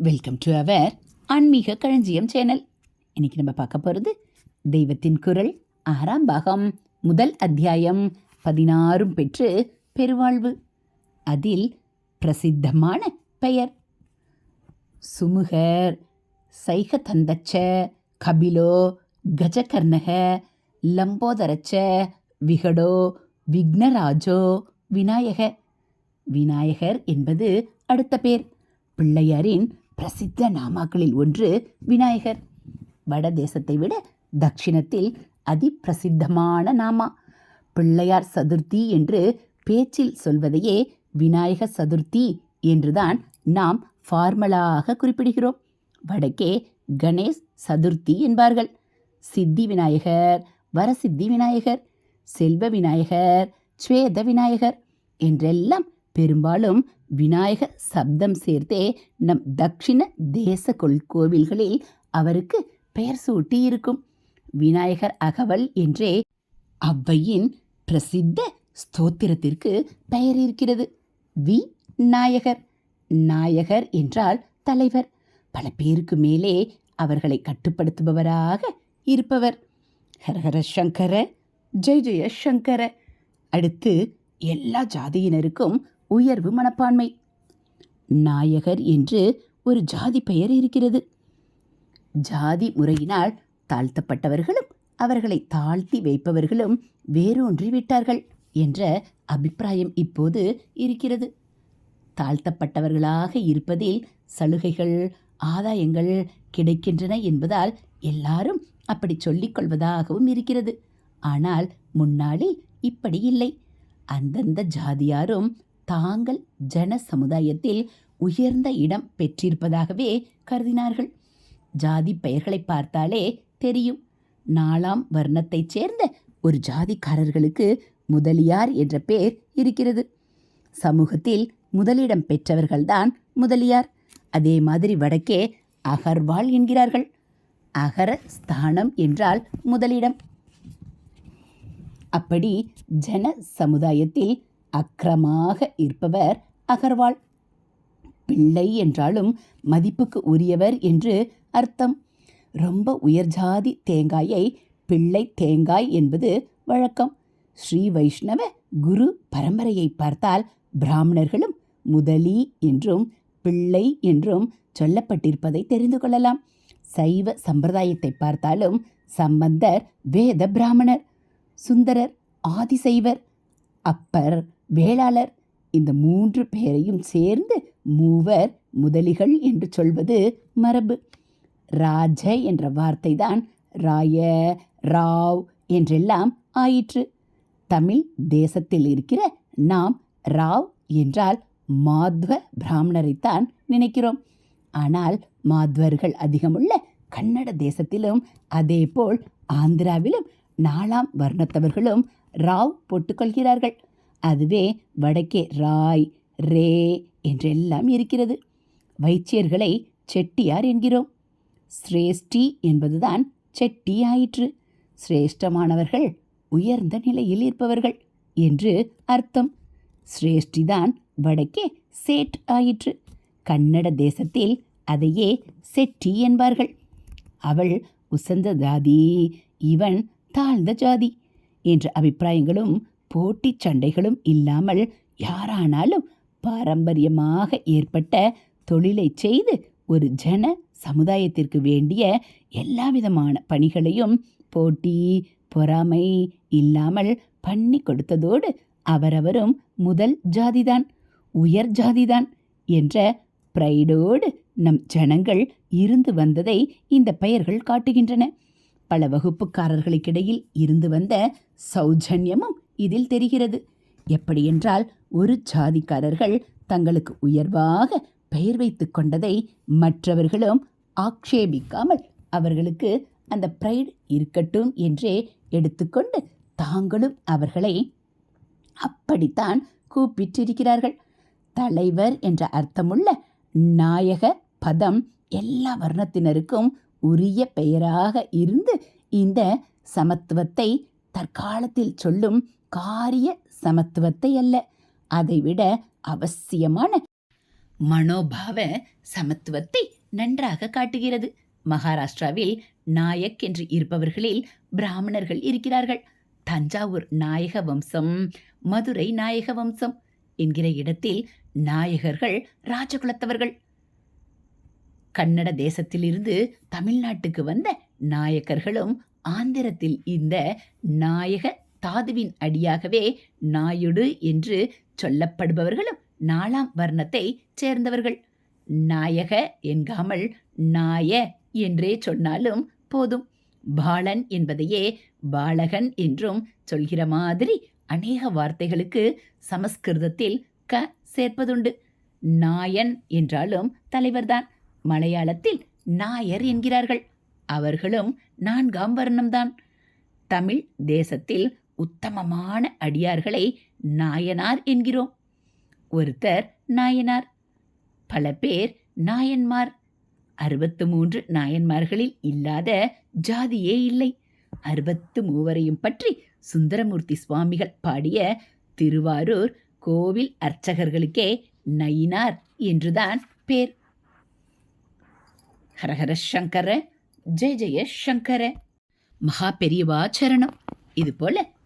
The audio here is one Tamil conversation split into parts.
வெல்கம் டு அவர் ஆன்மீக களஞ்சியம் சேனல் இன்னைக்கு நம்ம பார்க்க போகிறது தெய்வத்தின் குரல் ஆறாம் பாகம் முதல் அத்தியாயம் பதினாறும் பெற்று பெருவாழ்வு. அதில் பிரசித்தமான பெயர். சுமுகர் சைகதந்தச்ச கபிலோ கஜகர்ணக லம்போதரச்ச விகடோ விக்னராஜோ விநாயக. விநாயகர் என்பது அடுத்த பேர். பிள்ளையாரின் பிரசித்த நாமாக்களில் ஒன்று விநாயகர். வட தேசத்தை விட தட்சிணத்தில் அதிப்பிரசித்தமான நாமா. பிள்ளையார் சதுர்த்தி என்று பேச்சில் சொல்வதையே விநாயக சதுர்த்தி என்றுதான் நாம் ஃபார்மலாக குறிப்பிடுகிறோம். வடக்கே கணேஷ் சதுர்த்தி என்பார்கள். சித்தி விநாயகர் வரசித்தி விநாயகர் செல்வ விநாயகர் ஸ்வேத விநாயகர் என்றெல்லாம் பெரும்பாலும் விநாயக சப்தம் சேர்த்தே நம் தக்ஷிண தேச கொள் கோவில்களில் அவருக்கு பெயர் சூட்டி இருக்கும் விநாயகர் அகவல் என்றே அவ்வையின் பிரசித்த ஸ்தோத்திரத்திற்கு பெயர் இருக்கிறது வி. நாயகர். நாயகர் என்றால் தலைவர். பல பேருக்கு மேலே அவர்களை கட்டுப்படுத்துபவராக இருப்பவர். ஹரஹர சங்கர. ஜெய ஜெய சங்கர. அடுத்து எல்லா ஜாதியினருக்கும் உயர்வு மனப்பான்மை. நாயகர் என்று ஒரு ஜாதி பெயர் இருக்கிறது. ஜாதி முறையினால் தாழ்த்தப்பட்டவர்களும் அவர்களை தாழ்த்தி வைப்பவர்களும் வேரூன்றி விட்டார்கள் என்ற அபிப்பிராயம் இப்போது இருக்கிறது. தாழ்த்தப்பட்டவர்களாக இருப்பதில் சலுகைகள் ஆதாயங்கள் கிடைக்கின்றன என்பதால் எல்லாரும் அப்படி சொல்லிக் கொள்வதாகவும் இருக்கிறது. ஆனால் முன்னாளில் இப்படி இல்லை. அந்தந்த ஜாதியாரும் தாங்கள் ஜன சமுதாயத்தில் உயர்ந்த இடம் பெற்றிருப்பதாகவே கருதினார்கள். ஜாதி பெயர்களை பார்த்தாலே தெரியும். நாலாம் வர்ணத்தைச் சேர்ந்த ஒரு ஜாதிக்காரர்களுக்கு முதலியார் என்ற பெயர் இருக்கிறது. சமூகத்தில் முதலிடம் பெற்றவர்கள்தான் முதலியார். அதே மாதிரி வடக்கே அகர்வாள் என்கிறார்கள். அகர ஸ்தானம் என்றால் முதலிடம். அப்படி ஜன சமுதாயத்தில் அக்கிரமாக இருப்பவர் அகர்வால் பிள்ளை என்றாலும் மதிப்புக்கு உரியவர் என்று அர்த்தம். ரொம்ப உயர்ஜாதி தேங்காயை பிள்ளை தேங்காய் என்பது வழக்கம். ஸ்ரீ வைஷ்ணவ குரு பரம்பரையை பார்த்தால் பிராமணர்களும் முதலி என்றும் பிள்ளை என்றும் சொல்லப்பட்டிருப்பதை தெரிந்து கொள்ளலாம். சைவ சம்பிரதாயத்தை பார்த்தாலும் சம்பந்தர் வேத பிராமணர் சுந்தரர் ஆதிசைவர் அப்பர் வேளாளர். இந்த மூன்று பேரையும் சேர்ந்து மூவர் முதலிகள் என்று சொல்வது மரபு. ராஜ என்ற வார்த்தை தான் ராய ராவ் என்றெல்லாம் ஆயிற்று. தமிழ் தேசத்தில் இருக்கிற நாம் ராவ் என்றால் மாத்வ பிராமணரைத்தான் நினைக்கிறோம். ஆனால் மாத்வர்கள் அதிகமுள்ள கன்னட தேசத்திலும் அதேபோல் ஆந்திராவிலும் நாலாம் வர்ணத்தவர்களும் ராவ் போட்டுக்கொள்கிறார்கள். அதுவே வடக்கே ராய் ரே என்றெல்லாம் இருக்கிறது. வைச்சியர்களை செட்டியார் என்கிறோம். சிரேஷ்டி என்பதுதான் செட்டி ஆயிற்று சிரேஷ்டமானவர்கள் உயர்ந்த நிலையில் இருப்பவர்கள் என்று அர்த்தம். சிரேஷ்டிதான் வடக்கே சேட் ஆயிற்று. கன்னட தேசத்தில் அதையே செட்டி என்பார்கள். அவள் உசந்த ஜாதி இவன் தாழ்ந்த ஜாதி என்ற அபிப்பிராயங்களும் போட்டிச் சண்டைகளும் இல்லாமல் யாரானாலும் பாரம்பரியமாக ஏற்பட்ட தொழிலை செய்து ஒரு ஜன சமுதாயத்திற்கு வேண்டிய எல்லாவிதமான பணிகளையும் போட்டி பொறாமை இல்லாமல் பண்ணி கொடுத்ததோடு அவரவரும் முதல் ஜாதிதான் உயர் ஜாதிதான் என்ற பிரைடோடு நம் ஜனங்கள் இருந்து வந்ததை இந்த பெயர்கள் காட்டுகின்றன. பல வகுப்புக்காரர்களுக்கிடையில் இருந்து வந்த சௌஜன்யமும் இதில் தெரிகிறது. எப்படியென்றால் ஒரு சாதிக்காரர்கள் தங்களுக்கு உயர்வாக பெயர் வைத்து கொண்டதை மற்றவர்களும் ஆக்ஷேபிக்காமல் அவர்களுக்கு அந்த ப்ரைடு இருக்கட்டும் என்றே எடுத்துக்கொண்டு தாங்களும் அவர்களை அப்படித்தான் கூப்பிட்டிருக்கிறார்கள். தலைவர் என்ற அர்த்தமுள்ள நாயக பதம் எல்லா வர்ணத்தினருக்கும் உரிய பெயராக இருந்து இந்த சமத்துவத்தை தற்காலத்தில் சொல்லும் காரிய சமத்துவத்தை அல்ல. அதைவிட அவசியமான மனோபாவ சமத்துவத்தை நன்றாக காட்டுகிறது. மகாராஷ்டிராவில் நாயக் என்று இருப்பவர்களில் பிராமணர்கள் இருக்கிறார்கள். தஞ்சாவூர் நாயக வம்சம் மதுரை நாயக வம்சம் என்கிற இடத்தில் நாயகர்கள் ராஜகுலத்தவர்கள். கன்னட தேசத்திலிருந்து தமிழ்நாட்டுக்கு வந்த நாயக்கர்களும் ஆந்திரத்தில் இந்த நாயக தாதுவின் அடியாகவே நாயுடு என்று சொல்லப்படுபவர்களும் நாலாம் வர்ணத்தை சேர்ந்தவர்கள். நாயக என்காமல் நாய என்றே சொன்னாலும் போதும். பாலன் என்பதையே பாலகன் என்றும் சொல்கிற மாதிரி அநேக வார்த்தைகளுக்கு சமஸ்கிருதத்தில் க சேர்ப்பதுண்டு. நாயன் என்றாலும் தலைவர்தான். மலையாளத்தில் நாயர் என்கிறார்கள். அவர்களும் நான்காம் வர்ணம்தான். தமிழ் தேசத்தில் உத்தமமான அடியார்களை நாயனார் என்கிறோம். ஒருத்தர் நாயனார் பல பேர் நாயன்மார். அறுபத்து மூன்று நாயன்மார்களில் இல்லாத ஜாதியே இல்லை. அறுபத்து மூவரையும் பற்றி சுந்தரமூர்த்தி சுவாமிகள் பாடிய திருவாரூர் கோவில் அர்ச்சகர்களுக்கே நயினார் என்றுதான் பேர். ஹரஹர சங்கர ஜெய ஜெய சங்கர. மகா பெரியவா சரணம். இது போல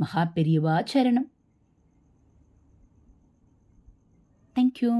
மகா பெரியவா சரணம். தேங்க்யூ